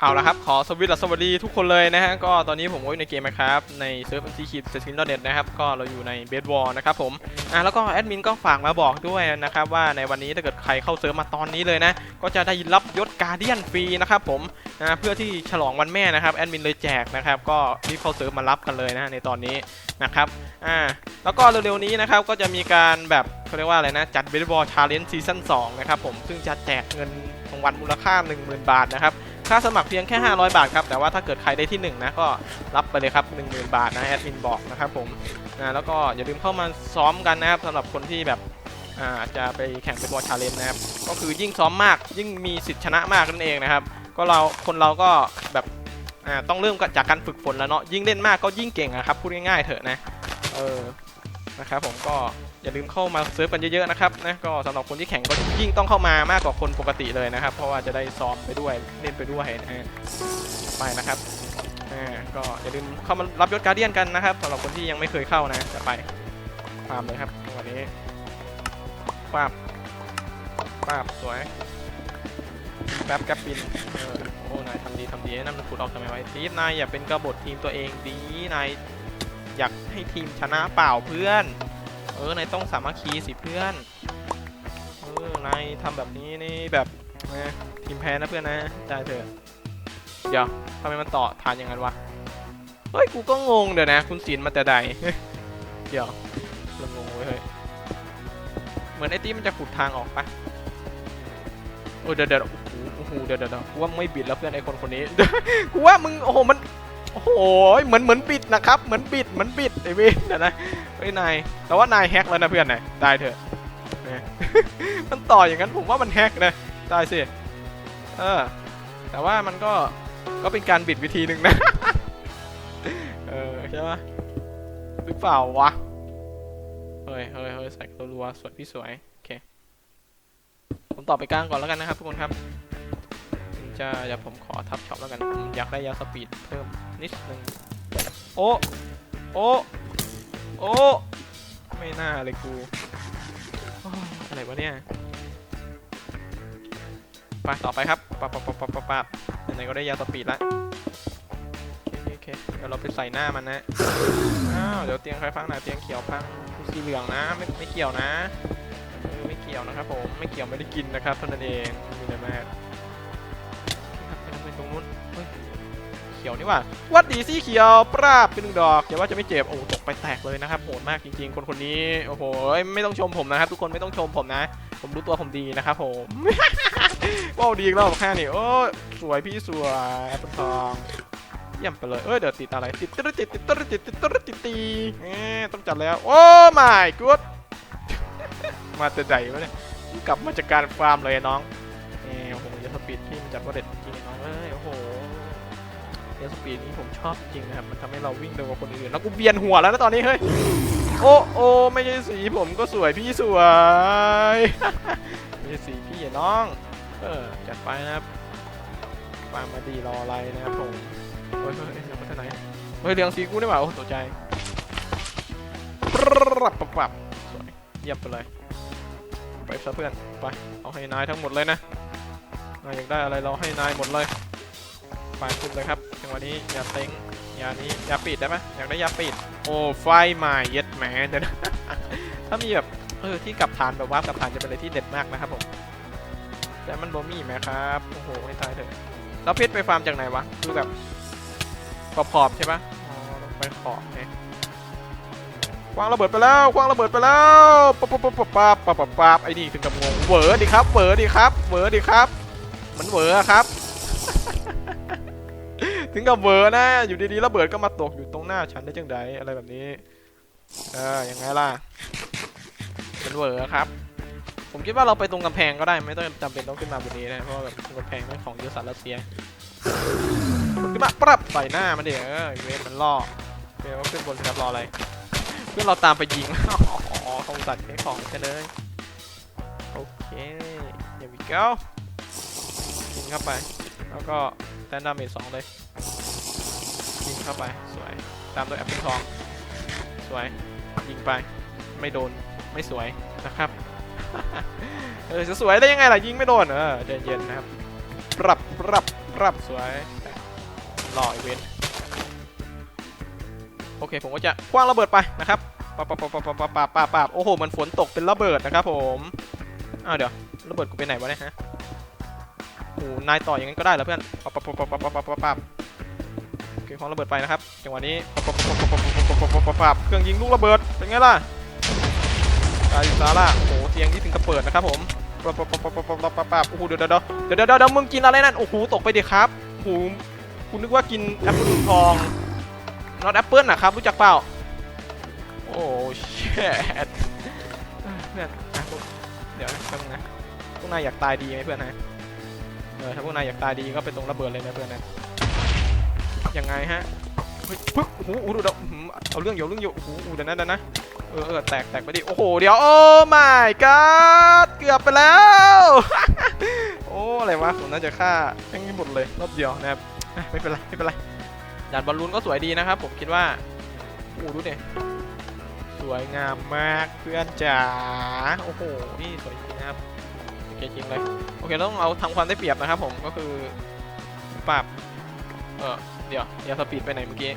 เอาละครับ ขอสวิตสวัสดีทุกคนเลยนะฮะ ก็ตอนนี้ผมก็อยู่ในเกมนะครับ ในเซิร์ฟซีคิดสกินดอเน็ตนะครับ ก็เราอยู่ในเบสวอลนะครับผม อะแล้วก็แอดมินก็ฝากมาบอกด้วยนะครับ ว่าในวันนี้ถ้าเกิดใครเข้าเซิร์ฟมาตอนนี้เลยนะ ก็จะได้รับยศการเดียนฟรีนะครับผมนะเพื่อที่ฉลองวันแม่นะครับ แอดมินเลยแจกนะครับ ก็รีบเข้าเซิร์ฟมารับกันเลยนะในตอนนี้นะครับอ่าแล้วก็เร็วๆนี้นะครับ ก็จะมีการแบบเขาเรียกว่าอะไรนะ จัดเบสบอลชาเลนจ์ซีซั่น2นะครับผม ซึ่งจะแจกเงินรางวัลมูลค่า 10,000 บาทนะครับ ค่าสมัครเพียงแค่ 500 บาทครับ แต่ว่าถ้าเกิดใครได้ที่ 1 นะ ก็รับไปเลยครับ 10,000 บาทนะแอดมินบอกนะครับผมนะแล้วก็อย่าลืมเข้ามาซ้อมกันนะครับสำหรับคนที่แบบอ่าจะไปแข่งเป็นบอลชาเลนจ์นะครับ ก็คือยิ่งซ้อมมากยิ่งมีสิทธิ์ชนะมากนั่นเองนะครับ ก็เราคนเราก็แบบอ่าต้องเริ่มจากการฝึกฝนแล้วเนาะยิ่งเล่นมากก็ยิ่งเก่งอะครับพูดง่ายๆเถอะนะเออนะครับผมก็ อย่าลืมเข้ามาเซิร์ฟกันเยอะๆนะครับนะก็สำหรับคนที่แข่งก็ยิ่งต้องเข้ามามากกว่าคนปกติเลยนะครับ เพราะว่าจะได้ซ้อมไปด้วยเล่นไปด้วยนะฮะไปนะครับอ่าก็อย่าลืมเข้ามารับยศการเดียนกันนะครับสำหรับคนที่ยังไม่เคยเข้านะจะไปฟาร์มเลยครับวันนี้ฟาร์มฟาร์มสวยแป๊บแกปปินโอ้นายทำดีทำดีนั่นมันขุดออกทำไมไวะไอ้ตีนายอย่าเป็นกบฏทีมตัวเองดีนายอยากให้ทีมชนะเปล่าเพื่อน เออนายต้องสามัคคีสิเพื่อนเออนายทำแบบนี้นี่แบบนะทีมแพ้นะเพื่อนนะได้เถอะเดี๋ยวทำไมมันต่อทานอย่างนั้นวะเฮ้ยกูก็งงเดี๋ยวนะ คุณศิลมาแต่ใดเดี๋ยวเรางงเว้ยเหมือนไอ้ตี้มันจะขุดทางออกปะโอ้เดี๋ยวเดี๋ยวโอ้โหเดี๋ยวเดี๋ยวเดี๋ยวกูว่าไม่บิดแล้วเพื่อนไอ้คนคนนี้กูว่ามึงโอ้โหมัน โอ้โหเหมือนเหมือนบิดนะครับเหมือนบิดเหมือนบิดไอ้เว้ยเดี๋ยวนะเฮ้นายแต่ว่านายแฮกแล้วนะเพื่อนนะได้เถอะมันต่ออย่างนั้นผมว่ามันแฮกนะได้สิเออแต่ว่ามันก็ก็เป็นการบิดวิธีหนึ่งนะเออใช่ปะหรือเปล่าวะเฮ้ยเฮ้ยเฮ้ยใส่ตัวรัวสวยพี่สวยโอเคผมต่อไปกลางก่อนแล้วกันนะครับทุกคนครับ จะเดี๋ยวผมขอทับช็อปแล้วกันผมอยากได้ยาสปีดเพิ่มนิดนึงโอ้โอ้โอ้ไม่น่าเลยกูอะไรวะเนี่ยไปต่อไปครับปับปับปับปับปับปับไหนก็ได้ยาสปีดละโอเคเดี๋ยวเราไปใส่หน้ามันนะอ้าวเดี๋ยวเตียงใครพังหนะเตียงเขียวพังสีเหลืองนะไม่ไม่เกี่ยวนะไม่เกี่ยวนะครับผมไม่เกี่ยวไม่ได้กินนะครับเท่านั้นเองไม่มีอะไรมากครับไปทำ ป็นตรงนู้นเฮ้ยเขียวนี่ว่าวัดดีสีเขียวปราบเป็นหนึ่งดอกเดี๋ยวว่าจะไม่เจ็บโอ้ตกไปแตกเลยนะครับโหดมากจริง ๆ คนคนนี้โอ้โหไม่ต้องชมผมนะครับทุกคนไม่ต้องชมผมนะ ผมรู้ตัวผมดีนะครับผมว้าวดีอีกรอบค่นี้โอ้สวยพี่สวยแอปเปิลทองเยี่ยมไปเลย เอ้ย เดี๋ยวติดอะไรติดตรติดติดตรติดติดตรติดตีต้องจัดแล้ว โอ้ my god มาแต่ใจวะเนี่ย กลับมาจากการฟาร์มเลยน้อง ปีดที่มันจัดว่าเด็ดจริงๆน้องเอ้ยโอ้โหเรื่อสปีดนี้ผมชอบจริงนะครับ มันทำให้เราวิ่งเร็วกว่าคนอื่น แล้วกูเบียนหัวแล้วนะตอนนี้เฮ้ย โอ้โอ้ไม่ใช่สีผมก็สวยพี่สวยไม่ใช่สีพี่อะน้อง เออจัดไปนะครับฟาร์มาดีรออะไรนะครับผมเฮ้ยเฮ้ยเฮ้ยมาทางไหนเฮ้ยเหลืองสีกูได้เปล่าโอ้ตกใจปรับปรับปรับสวยเยี่ยมไปเลยไปซะเพื่อน ไป เอาให้นายทั้งหมดเลยนะ นอยากได้อะไรเราให้นายหมดเลยไปคุณเลยครับจังหวะนี้ยาเต็งยานี้ยาปิดได้ไหมอยากได้ยาปิด โอ้ไฟไหมเย็ดแหมเดี๋ยวนะถ้ามีแบบเออที่กับฐานแบบว่ากับฐานจะเป็นอะไรที่เด็ดมากนะครับผมแต่มันบอมี่ไหมครับโอ้โหให้ตายเถอะแล้วเพชรไปฟาร์มจากไหนวะคือแบบขอบขอบใช่ปะอ๋ไปขอบเนี่ควางระเบิดไปแล้วควางระเบิดไปแล้วปั๊าปั๊าป๊าป๊าป๊าป๊าไอ้นี่ถึงกับงงเวอร์ดิครับเวอร์ดิครับเวอร์ดิครับ มันเวออะครับ ถึงกับเวอร์นะ อยู่ดีๆระเบิดก็มาตกอยู่ตรงหน้าฉันได้จังไดอะไรแบบนี้ เออยังไงล่ะเป็นเวอร์ครับ ผมคิดว่าเราไปตรงกำแพงก็ได้ไม่ต้องจำเป็นต้องขึ้นมาบนนี้นะเพราะแบบกำแพงนั่นของยูสารรัสเซียขึ้นมาปรับใส่หน้ามันเดี๋ยวเวทมันล่อเดี๋ยวขึ้นบนครับรออะไรเพื่อนเราตามไปยิงอ๋อเขาตัดแค่ของกันเลยโอเค here we go เข้าไป แล้วก็แตนดามจสองเลย ยิงเข้าไป สวย ตามด้วยแอปเปิลทอง สวย ยิงไป ไม่โดน ไม่สวยนะครับ เออ จะสวยได้ยังไงล่ะ ยิงไม่โดน เออเย็นเย็นนะครับ ปรับ ปรับ ปรับ สวยรออีเวนโอเค ผมก็จะคว้างระเบิดไปนะครับปาบปาบปาบปาบปาบปาบปาบโอ้โห มันฝนตกเป็นระเบิดนะครับผม อ้าวเดี๋ยว ระเบิดกูไปไหนวะเนี่ยฮะ นายต่ออย่างนั้นก็ได้เหรอเพื่อนปาปาปาปาปาปาปาปาปาโอเคคว้างระเบิดไปนะครับจังหวะนี้ปาปาปาปาปาปาปาปาปาปาปาเครื่องยิงลูกระเบิดเป็นไงล่ะกาลิซาร่าโอ้โหเตียงที่ถึงกระเปิดนะครับผมปาปาปาปาปาปาปาปาปาโอ้โหเดี๋ยวเดี๋ยวเดี๋ยวเดี๋ยวเดี๋ยวมึงกินอะไรนั่นโอ้โหตกไปดิครับโอ้โหคุณนึกว่ากินแอปเปิลทอง not apple นะครับรู้จักเปล่าโอ้เชดเพื่อนเดี๋ยวนะแป๊บนึงนะพวกนายอยากตายดีไหมเพื่อนนะ เออถ้าพวกนายอยากตายดีก็ไปตรงระเบิดเลยนะเพื่อนนะยังไงฮะเฮ้ยปึ๊บโอ้โหโอ้ดูเดี๋ยวอื้อเอาเรื่องอยู่เอาเรื่องอยู่โอ้โหเดี๋ยวนะเดี๋ยวนะเออเออแตกแตกไปดิโอ้โหเดี๋ยวโอ้ my god เกือบไปแล้วโอ้อะไรวะผมน่าจะฆ่าแม่งหมดเลยรอบเดียวนะครับไม่เป็นไรไม่เป็นไรด่านบอลลูนก็สวยดีนะครับ ผมคิดว่าโอ้ดูเนี่ยสวยงามมากเพื่อนจ๋าโอ้โหนี่สวยจริงนะครับ เคทิ้งเลยโอเคต้องเอาทำความได้เปรียบนะครับผมก็คือปราบเออเดี๋ยวเดี๋ยวสปีดไปไหนเมื่อกี้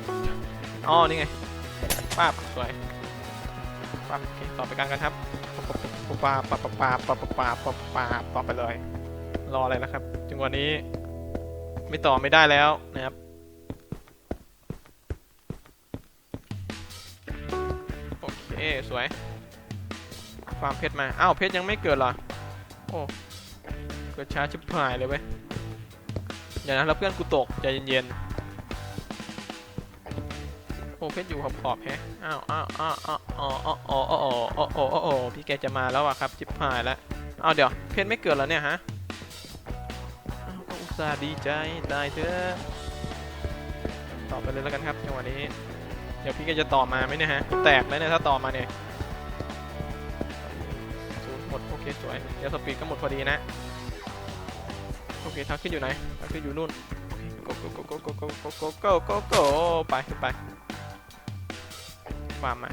อ๋อนี่ไงปราบสวยปราบโอเต่อไปกันกันครับปราบปราบปราบปราบปราบปราบปราบต่อไปเลย รออะไรนะครับจังหวะนี้ ไม่ต่อไม่ได้แล้วนะครับโอเคสวยความเพชรมา อ้าว เพชรยังไม่เกิดเหรอ โอ้กิดช้าชิบหายเลยเว้ยอย่านะแล้วเพื่อนกูตกใจเย็นๆโอ้เพชรอยู่ขอบขอบแฮะอ้าวอ้าวอ้าวอ้าวอ๋ออ๋ออ๋ออ๋ออ๋ออ๋อพี่แกจะมาแล้วอะครับชิบหายแล้วเอาเดี๋ยวเพชรไม่เกิดแล้วเนี่ยฮะอุตส่าห์ดีใจได้เถอะต่อไปเลยแล้วกันครับจังหวะนี้เดี๋ยวพี่แกจะต่อมาไหมเนี่ยฮะแตกแล้วเนี่ยถ้าต่อมาเนี่ย เคสวยเดี๋ยวสปีดก็หมดพอดีนะ โอเคทางขึ้นอยู่ไหนทางขึ้นอยู่นู่นโกโกโกโกโกโกโกโกโกโกโกไปขึ้นไปฟาร์มมา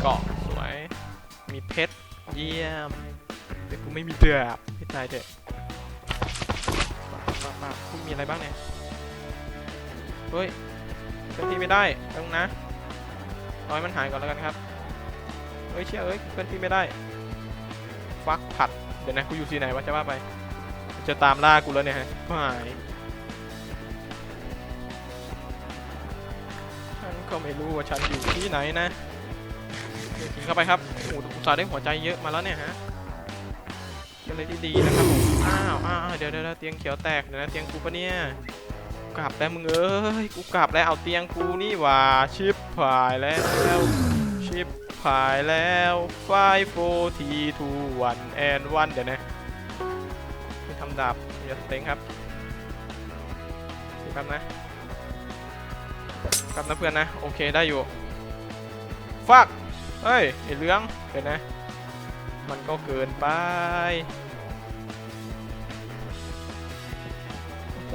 เกาะสวย มีเพชรเยี่ยมแต่กูไม่มีเดือบให้ตายเถอะฟามาคุณมีอะไรบ้างเนี่ย เฮ้ยเคลื่อนที่ไม่ได้ต้องนะรอให้มันหายก่อนแล้วกันครับ เฮ้ยเชี่ยเอ้ยเคลื่อนที่ไม่ได้ฟักผัด เดี๋ยวนะกูอยู่ที่ไหนวะจะว่าไป จะตามล่ากูแล้วเนี่ยฮะหายฉันก็ไม่รู้ว่าฉันอยู่ที่ไหนนะเดินเข้าไปครับโอ้โหส่าห์ได้หัวใจเยอะมาแล้วเนี่ยฮะเป็นอะไรที่ดีนะครับอ้าวอ้าวเดี๋ยวเดี๋ยวเตียงเขียวแตกเดี๋ยวนะเตียงกูปะเนี่ยกลับแล้วมึงเอ้ยกูกลับแล้วเอาเตียงกูนี่ว่าชิปหายแล้วชิป หายแล้วไฟโฟทีทูวันแอนวันเดี๋ยวนะไปทำดาบอย่าสเต็งครับดีครับนะครับนะเพื่อนนะ โอเคได้อยู่ฟักเฮ้ยไอเหลืองเดี๋ยวนะ มันก็เกินไป โอ้โห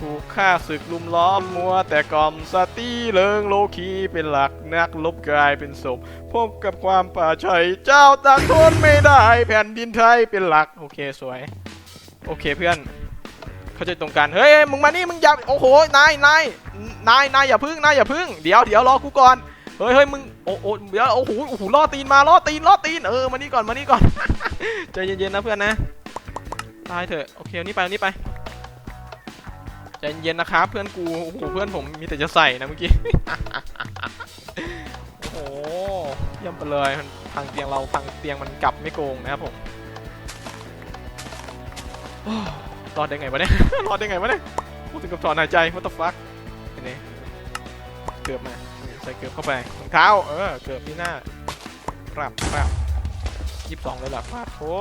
ถูกฆ่าศึกลุมล้อมมัว แต่กล่อมสตีเลิงโลคีเป็นหลักนักลบกลายเป็นศพพบกับความป่าชัยเจ้าตากทนไม่ได้แผ่นดินไทยเป็นหลัก โอเคสวย โอเคเพื่อน เข้าใจตรงกันเฮ้ยมึงมานี่มึงอย่าโอ้โหนายนายนายนายอย่าพึ่งนายอย่าพึ่งเดี๋ยวเดี๋ยวรอกูก่อนเฮ้ยเฮ้ยมึงโอ้โอ้เดี๋ยวโอ้โหโอ้โหล่อตีนมาล่อตีนล่อตีนเออมานี่ก่อนมานี่ก่อนใจเย็นๆนะเพื่อนนะตายเถอะโอเคนี่ไปนี่ไป ใจเย็นนะครับเพื่อนกู โอ้โห เพื่อนผมมีแต่จะใส่นะเมื่อกี้ โอ้โหเยี่ยมไปเลยมันพังเตียงเราพังเตียงมันกลับไม่โกงนะครับผมรอดได้ไงวะเนี่ย รอดได้ไงวะเนี่ยพูดถึงกับถอนหายใจ what the fuck เป็นไงเกือบมาใส่เกือบเข้าไปรองเท้า เออ เกือบที่หน้าครับครับยี่สิบสองเลยเหรอครับโอ้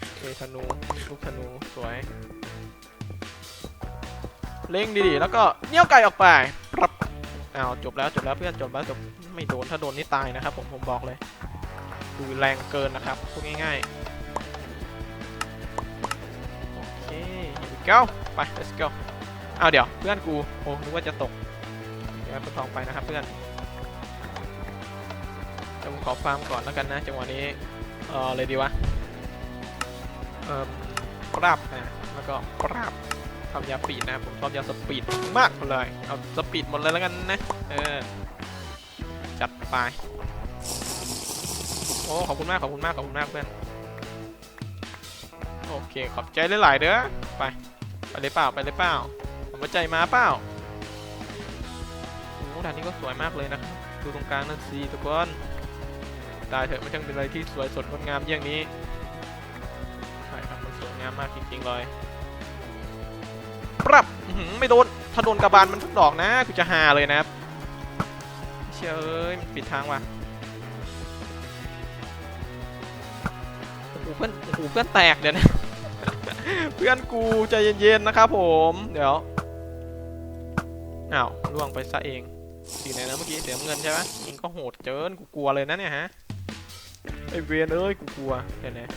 โอเคธนู ลูกธนู สวย เล่งดีๆ แล้วก็เนี้ยวไก่ออกไปรับอ้าวจบแล้วจบแล้วเพื่อนจบแล้วจบไม่โดนถ้าโดนนี่ตายนะครับ ผมผมบอกเลย ดูแรงเกินนะครับพูดง่ายๆโอเค here we go ไป let's go อ้าวเดี๋ยวเพื่อนกูโอ้นึกว่าจะตกเดี๋ยวไปทองไปนะครับเพื่อนจะผมขอฟาร์มก่อนแล้วกันนะจังหวะนี้เออเลยดีวะเอ่อปราบนะแล้วก็ปราบ ทำยาปีดนะ ผมชอบยาสปีดมากเลย เอาสปีดหมดเลยแล้วกันนะ เออ จัดไป โอ้ ขอบคุณมาก ขอบคุณมาก ขอบคุณมากเพื่อน โอเค ขอบใจหลายๆเด้อ ไป ไปเลยเปล่า ไปเลยเปล่า ผมาใจมาเปล่าโอ้ด่านนี้ก็สวยมากเลยนะ ดูตรงกลางนั่นสิทุกคน ตายเถอะมันช่างเป็นอะไรที่สวยสดงดงามอย่างนี้ใช่ครับมันสวยงามมากจริงๆเลย ปรับไม่โดนถ้าโดนกระบาลมันทุกดอกนะกูจะหาเลยนะครับเชื่ยเอ้ยมันปิดทางว่ะโอ้โหเพื่อนโอ้โหเพื่อนแตกเดี๋ยวนะเพื่อนกูใจเย็นๆนะครับผมเดี๋ยวอ้าวล่วงไปซะเองสีไหนนะเมื่อกี้เสียเงินใช่ไหมยิงก็โหดเกินกูกลัวเลยนะเนี่ยฮะไอเวียนเอ้ยกูกลัวเดี๋ยวนะ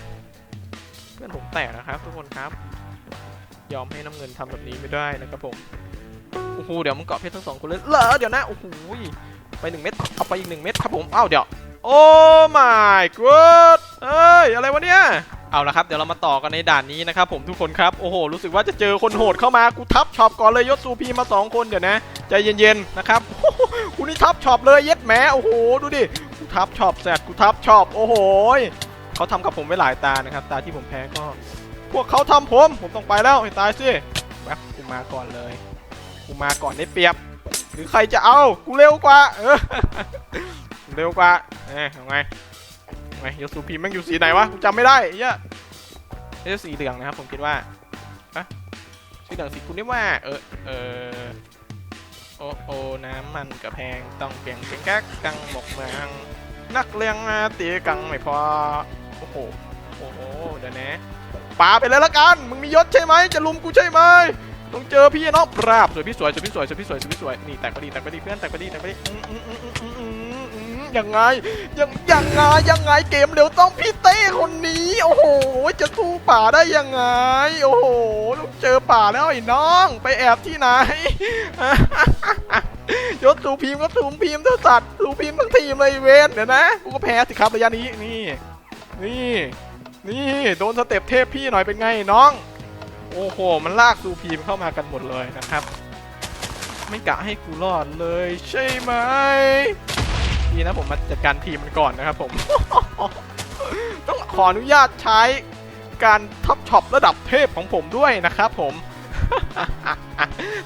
เพื่อนผมแตกนะครับทุกคนครับ ยอมให้น้ำเงินทำแบบนี้ไม่ได้นะครับผมโอ้โหเดี๋ยวมึงเกาะเพชรทั้งสองคนเลยเหรอเดี๋ยวนะโอ้โหไปหนึ่งเม็ดเอาไปอีกหนึ่งเม็ดครับผมอ้าวเดี๋ยวโอ้ my god เอ้ยอะไรวะเนี่ยเอาละครับเดี๋ยวเรามาต่อกันในด่านนี้นะครับผมทุกคนครับโอ้โหรู้สึกว่าจะเจอคนโหดเข้ามากูทับช็อปก่อนเลยยศซูพีมาสองคนเดี๋ยวนะใจเย็นๆนะครับกูนี่ทับช็อปเลยเย็ดแหมโอ้โหดูดิกูทับช็อปแซดกูทับช็อปโอ้โหเขาทำกับผมไว้หลายตานะครับตาที่ผมแพ้ก็ พวกเขาทำผม ผมต้องไปแล้วให้ตายสิแป๊บกูมาก่อนเลย กูมาก่อนได้เปรียบ หรือใครจะเอา กูเร็วกว่า เออ เร็วกว่า เอ๊ะยังไงยังไงยสูพีแม่งอยู่สีไหนวะ กูจำไม่ได้เหี้ยเอ้สีเหลืองนะครับผมคิดว่าอะสีเหลืองสีคุณนี่ว่า เออ เออโอโอน้ำมันกระแพงต้องเปลี่ยนเป็นแก๊กกังหมกเมืองนักเลี้ยงตีกังไม่พอ โอ้โห โอ้โห เดี๋ยวนะ ปาไปเลยละกัน มึงมียศใช่ไหมจะลุมกูใช่ไหมต้องเจอพี่น้องปราบสวยพี่สวยสวยพี่สวยสวยพี่สวยสวยพี่สวยนี่แตกไปดีแตกไปดีเพื่อนแตกไปดีแตกไปดีอืมอืมอืมอืมอืมอืมอืมยังไงยังยังไงยังไงเกมเร็วต้องพี่เต้คนนี้ โอ้โห จะสู้ป่าได้ยังไง โอ้โหต้องเจอป่าแล้วไอ้น้อง ไปแอบที่ไหนยศสูพีมก็สูพีมเท่าสัตว์สูพีมทั้งทีมเลยเวนเดี๋ยวนะกูก็แพ้สิครับระยะนี้นี่ นี่ นี่โดนสเต็ปเทพพี่หน่อยเป็นไงน้อง โอ้โห มันลากสูพีมเข้ามากันหมดเลยนะครับ ไม่กะให้กูรอดเลยใช่ไหมดีนะผมมาจัดการทีมมันก่อนนะครับผม ต้องขออนุญาตใช้การทับช็อประดับเทพของผมด้วยนะครับผม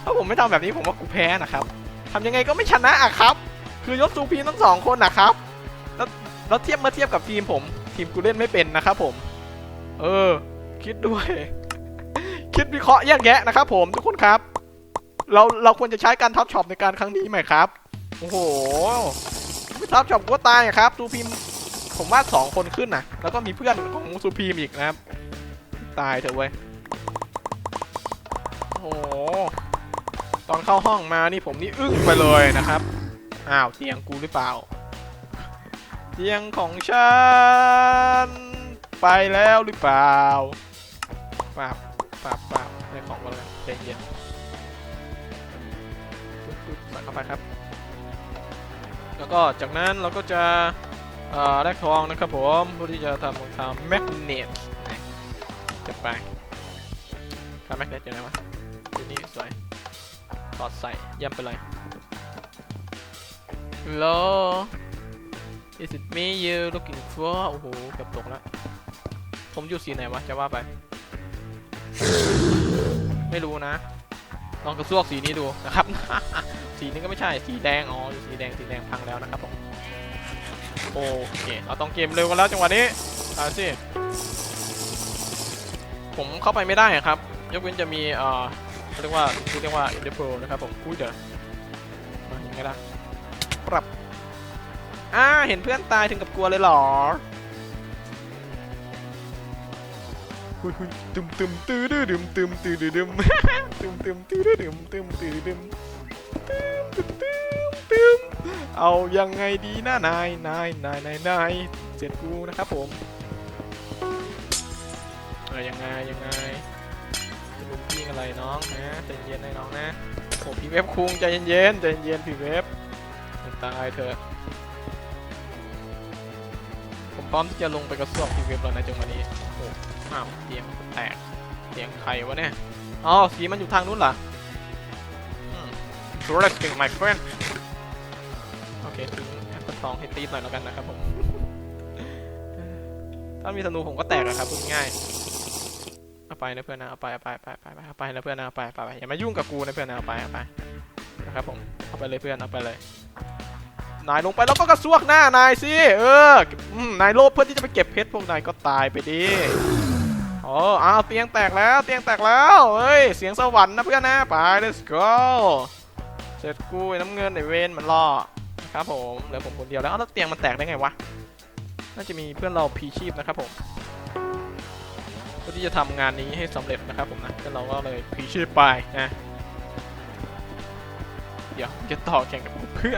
ถ้าผมไม่ทำแบบนี้ผมว่ากูแพ้นะครับทำยังไงก็ไม่ชนะอะครับ คือยศซูพีมทั้งสองคนนะครับ แล้วเทียบเมาเทียบกับทีมผม ทีมกูเล่นไม่เป็นนะครับผม เออ คิดด้วย คิดวิเคราะห์แยกแยะนะครับผมทุกคนครับ เราเราควรจะใช้การทับช็อปในการครั้งนี้ไหมครับ โอ้โหไม่ทับช็อปก็ตายอะครับซูพีมผมว่าสองคนขึ้นนะแล้วก็มีเพื่อนของซูพีมอีกนะครับ ตายเถอะเว้ยโอ้ตอนเข้าห้องมานี่ผมนี่อึ้งไปเลยนะครับ อ้าวเตียงกูหรือเปล่า เตียงของฉัน ไปแล้วหรือเปล่าปาบปาบปาบในของมาเลยใจเย็นใส่เข้าไปครับ แล้วก็จากนั้นเราก็จะเอ่อได้ทองนะครับผมเพื่อที่จะทำรองท้าแมกเนตจะไปทำแมกเนตอยู่ไหนวะอยู่นี่สวยถอดใส่เยี่ยมไปเลย Hello Is it me you looking for โอ้โหเกือบตกแล้ว ผมอยู่สีไหนวะ จะว่าไป ไม่รู้นะ ลองกระซวกสีนี้ดูนะครับ สีนี้ก็ไม่ใช่ สีแดง อ๋อ อยู่สีแดง สีแดงพังแล้วนะครับผม โอเค เราต้องเกมเร็วกันแล้วจังหวะนี้เอาสิ ผมเข้าไปไม่ได้ครับ ยกเว้นจะมี เอ่อเรียกว่าเรียกว่า e n d e r p e r นะครับผมอุ้ยเดี๋ยวมายังไงล่ะปรับ อ่าเห็นเพื่อนตายถึงกับกลัวเลยเหรอหุยหุยตึมตึมตื้อดื้อดึมตึมตื้อดื้อดึมตึมตึมตื้อดื้อดึมตึมตื้อดึมตึมตึมตึมตึมเอายังไงดีนะนายนายนายนายนายเสร็จกูนะครับผมเออยังไงยังไงจะลุมพี่อะไรน้องนะใจเย็นๆนะน้องนะโอ้พี่เว็บคุงใจเย็นๆใจเย็นพี่เว็บอย่าตายเถอะ ผมพร้อมที่จะลงไปกระสอบพี่เว็บแล้วนะจังหวะนี้โอ้อ้าวเตียงแตกเตียงใครวะเนี่ยอ๋อสีมันอยู่ทางนู้นเหรออืม interesting my friend โอเคทิ้งแอปเปิลทองให้ตีดหน่อยแล้วกันนะครับผม ถ้ามีธนูผมก็แตกอะครับพูดง่ายเอาไปนะเพื่อนนะเอาไปเอาไปไปไปไปเอาไปนะเพื่อนนะเอาไปไปไปอย่ามายุ่งกับกูนะเพื่อนนะเอาไปเอาไปนะครับผมเอาไปเลยเพื่อนเอาไปเลย นายลงไปแล้วก็กระซวกหน้านายสิเออนายโลภเพื่อที่จะไปเก็บเพชรพวกนายก็ตายไปดิโอ้อ้าวเตียงแตกแล้วเตียงแตกแล้วเฮ้ยเสียงสวรรค์นะเพื่อนนะไป let's go เสร็จกู้น้ำเงินไอเวนมันล่อครับผมเหลือผมคนเดียวแล้วอ้าวแล้วเตียงมันแตกได้ไงวะน่าจะมีเพื่อนเราพีชีพนะครับผมเพื่อที่จะทำงานนี้ให้สำเร็จนะครับผมนะเพื่อนเราก็เลยพีชีพไปนะเดี๋ยวจะต่อแข่งกับเพื่อ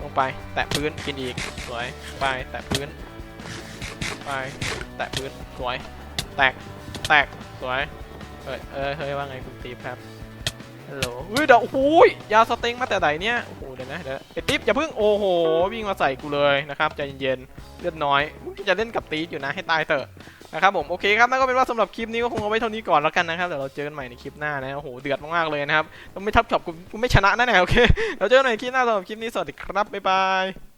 ลงไป แตะพื้นกินอีก สวย ไปแตะพื้น ไป แตะพื้น สวย แตก แตก สวย เอ้ยเอ้ยเฮ้ยว่าไงคุณตีฟครับฮัลโหลอุ้ยเดี๋ยวโอ้ยยาสเต็งมาแต่ไหนเนี่ย โอ้โห เดี๋ยวนะ เดี๋ยวไอ้ติ๊บอย่าเพิ่ง โอ้โห วิ่งมาใส่กูเลยนะครับ ใจเย็นๆ เลือดน้อย จะเล่นกับตีอยู่นะ ให้ตายเถอะ นะครับผมโอเคครับนั่นก็เป็นว่าสำหรับคลิปนี้ก็คงเอาไว้เท่านี้ก่อนแล้วกันนะครับเดี๋ยวเราเจอกันใหม่ในคลิปหน้านะโอ้โหเดือดมากๆเลยนะครับต้องไม่ทับช็อปกูกูไม่ชนะแน่ๆโอเคเราเจอกันใหม่คลิปหน้าสำหรับคลิปนี้สวัสดีครับบ๊ายบาย